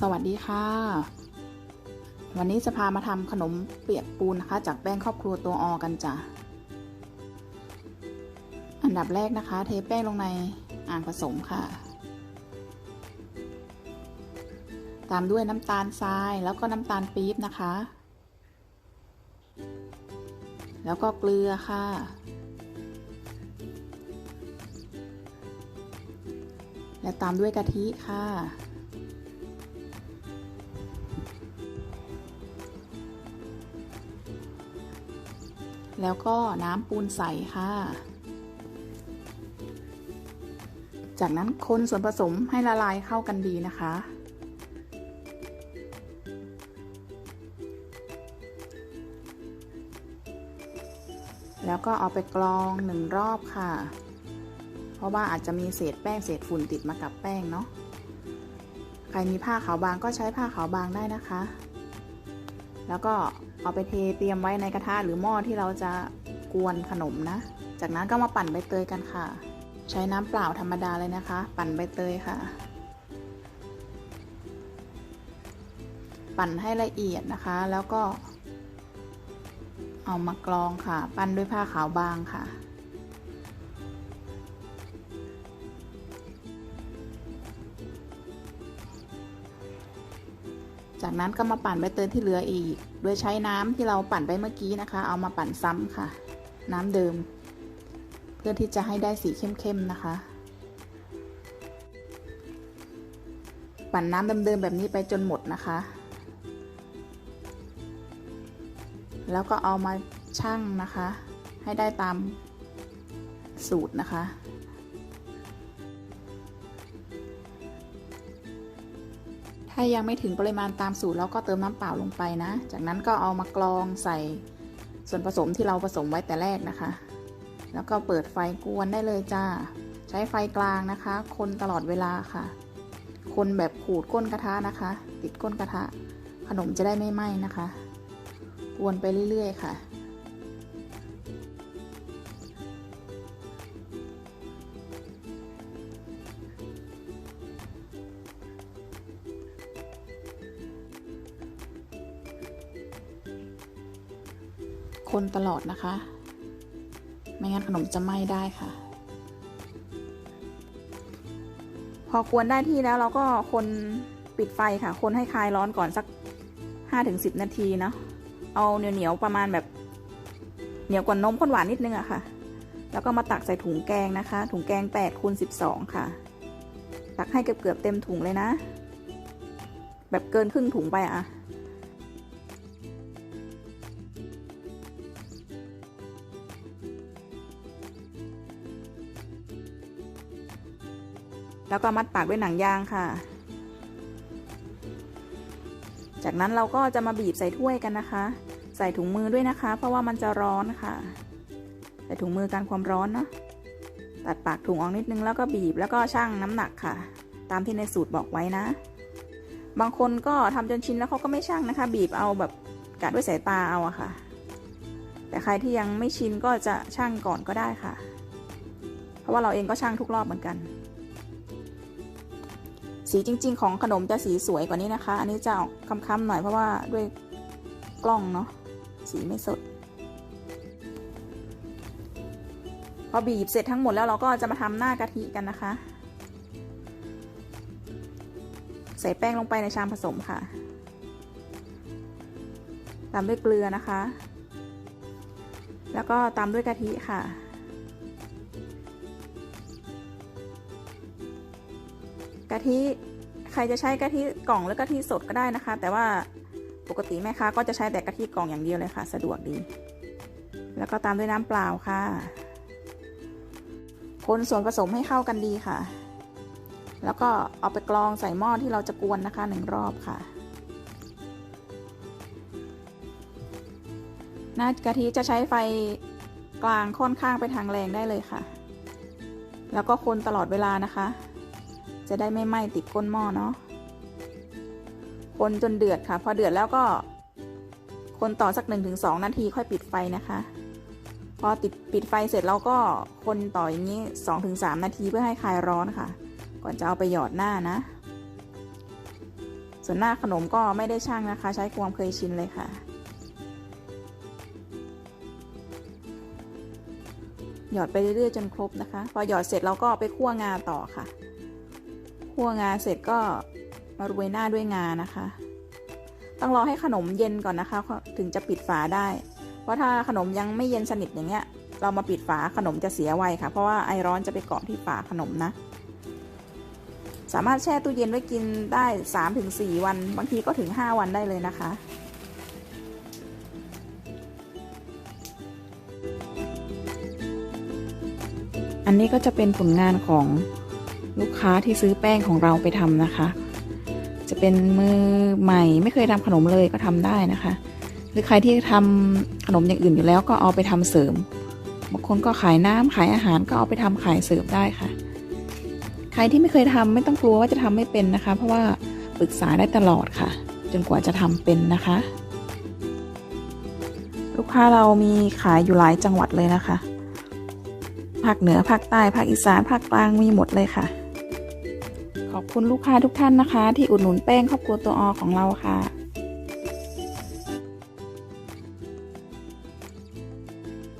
สวัสดีค่ะ วันนี้จะพามาทำขนมเปียกปูนนะคะ จากแป้งครอบครัวตัวอกันจ้ะ อันดับแรกนะคะ เทแป้งลงในอ่างผสมค่ะ ตามด้วยน้ำตาลทรายแล้วก็น้ำตาลปี๊บนะคะ แล้วก็เกลือค่ะและตามด้วยกะทิค่ะ แล้วก็น้ำปูนใสค่ะ จากนั้นคนส่วนผสมให้ละลายเข้ากันดีนะคะ แล้วก็เอาไปกรองหนึ่งรอบค่ะ เพราะว่าอาจจะมีเศษแป้งเศษฝุ่นติดมากับแป้งเนาะ ใครมีผ้าขาวบางก็ใช้ผ้าขาวบางได้นะคะ แล้วก็เอาไปเทเตรียมไว้ในกระทะหรือหม้อที่เราจะกวนขนมนะ จากนั้นก็มาปั่นใบเตยกันค่ะ ใช้น้ำเปล่าธรรมดาเลยนะคะ ปั่นใบเตยค่ะ ปั่นให้ละเอียดนะคะ แล้วก็ เอามากรองค่ะ ปั้นด้วยผ้าขาวบางค่ะ จากนั้นก็มาปั่นใบเตยที่เหลืออีก โดยใช้น้ำที่เราปั่นไปเมื่อกี้นะคะ เอามาปั่นซ้ำค่ะ น้ำเดิม เพื่อที่จะให้ได้สีเข้มๆนะคะ ปั่นน้ำเดิมๆแบบนี้ไปจนหมดนะคะ แล้วก็เอามาชั่งนะคะ ให้ได้ตามสูตรนะคะ ถ้ายังไม่ถึงปริมาณตามสูตรเราก็เติมน้ำเปล่าลงไปนะ จากนั้นก็เอามากรองใส่ส่วนผสมที่เราผสมไว้แต่แรกนะคะ แล้วก็เปิดไฟกวนได้เลยจ้า ใช้ไฟกลางนะคะ คนตลอดเวลาค่ะ คนแบบขูดก้นกระทะนะคะ ติดก้นกระทะ ขนมจะได้ไม่ไหม้นะคะ กวนไปเรื่อยๆค่ะ คนตลอดนะคะ ไม่งั้นขนมจะไหม้ได้ค่ะ พอกวนได้ที่แล้วเราก็คนปิดไฟค่ะ คนให้คลายร้อนก่อนสัก 5-10 นาทีเนาะเอาเหนียวๆประมาณแบบเหนียวกว่านมข้นหวานนิดนึงอะค่ะ แล้วก็มาตักใส่ถุงแกงนะคะ ถุงแกง8คูณ12 ค่ะ ตักให้เกือบๆเต็มถุงเลยนะ แบบเกินครึ่งถุงไปอะ แล้วก็มัดปากด้วยหนังยางค่ะ จากนั้นเราก็จะมาบีบใส่ถ้วยกันนะคะ ใส่ถุงมือด้วยนะคะ เพราะว่ามันจะร้อนค่ะ ใส่ถุงมือกันความร้อนเนาะตัดปากถุงออกนิดนึงแล้วก็บีบแล้วก็ชั่งน้ำหนักค่ะ ตามที่ในสูตรบอกไว้นะ บางคนก็ทำจนชินแล้วเขาก็ไม่ชั่งนะคะ บีบเอาแบบกะด้วยสายตาเอาอะค่ะ แต่ใครที่ยังไม่ชินก็จะชั่งก่อนก็ได้ค่ะ เพราะว่าเราเองก็ชั่งทุกรอบเหมือนกัน สีจริง ๆ ของขนมจะสีสวยกว่านี้นะคะ อันนี้จะออกค้ำๆหน่อยเพราะว่าด้วยกล้องเนาะสีไม่สด พอบีบเสร็จทั้งหมดแล้วเราก็จะมาทำหน้ากะทิกันนะคะ ใส่แป้งลงไปในชามผสมค่ะ ตามด้วยเกลือนะคะ แล้วก็ตามด้วยกะทิค่ะะทิใครจะใช้กะทิกล่องหรือกะทิสดก็ได้นะคะ แต่ว่าปกติแม่ค้าก็จะใช้แต่กะทิกล่องอย่างเดียวเลยค่ะ สะดวกดี แล้วก็ตามด้วยน้ำเปล่าค่ะ คนส่วนผสมให้เข้ากันดีค่ะ แล้วก็เอาไปกรองใส่หม้อที่เราจะกวนนะคะหนึ่งรอบค่ะน้ากะทิจะใช้ไฟกลางค่อนข้างไปทางแรงได้เลยค่ะ แล้วก็คนตลอดเวลานะคะ จะได้ไม่ไหม้ติดก้นหม้อเนาะคนจนเดือดค่ะ พอเดือดแล้วก็ คนต่อสัก 1-2 นาทีค่อยปิดไฟนะคะ พอติดปิดไฟเสร็จเราก็คนต่ออย่างนี้ 2-3 นาทีเพื่อให้คลายร้อนค่ะ ก่อนจะเอาไปหยอดหน้านะ ส่วนหน้าขนมก็ไม่ได้ช่างนะคะ ใช้ความเคยชินเลยค่ะ หยอดไปเรื่อยๆจนครบนะคะ พอหยอดเสร็จเราก็ไปคั่วงาต่อค่ะ คั่วงาเสร็จก็มาโรยหน้าด้วยงานะคะ ต้องรอให้ขนมเย็นก่อนนะคะ ถึงจะปิดฝาได้ เพราะถ้าขนมยังไม่เย็นสนิทอย่างเงี้ย เรามาปิดฝาขนมจะเสียไวค่ะ เพราะว่าไอร้อนจะไปเกาะที่ฝาขนมนะ สามารถแช่ตู้เย็นไว้กินได้ 3-4 วัน บางทีก็ถึง 5 วันได้เลยนะคะอันนี้ก็จะเป็นผลงานของ ลูกค้าที่ซื้อแป้งของเราไปทำนะคะ จะเป็นมือใหม่ไม่เคยทำขนมเลยก็ทำได้นะคะ หรือใครที่ทำขนมอย่างอื่นอยู่แล้วก็เอาไปทำเสริมบางคนก็ขายน้ำขายอาหารก็เอาไปทำขายเสริมได้ค่ะ ใครที่ไม่เคยทำไม่ต้องกลัวว่าจะทำไม่เป็นนะคะ เพราะว่าปรึกษาได้ตลอดค่ะ จนกว่าจะทำเป็นนะคะ ลูกค้าเรามีขายอยู่หลายจังหวัดเลยนะคะภาคเหนือภาคใต้ภาคอีสานภาคกลางมีหมดเลยค่ะ ขอบคุณลูกค้าทุกท่านนะคะ ที่อุดหนุนแป้งครอบครัวตัวอของเราค่ะ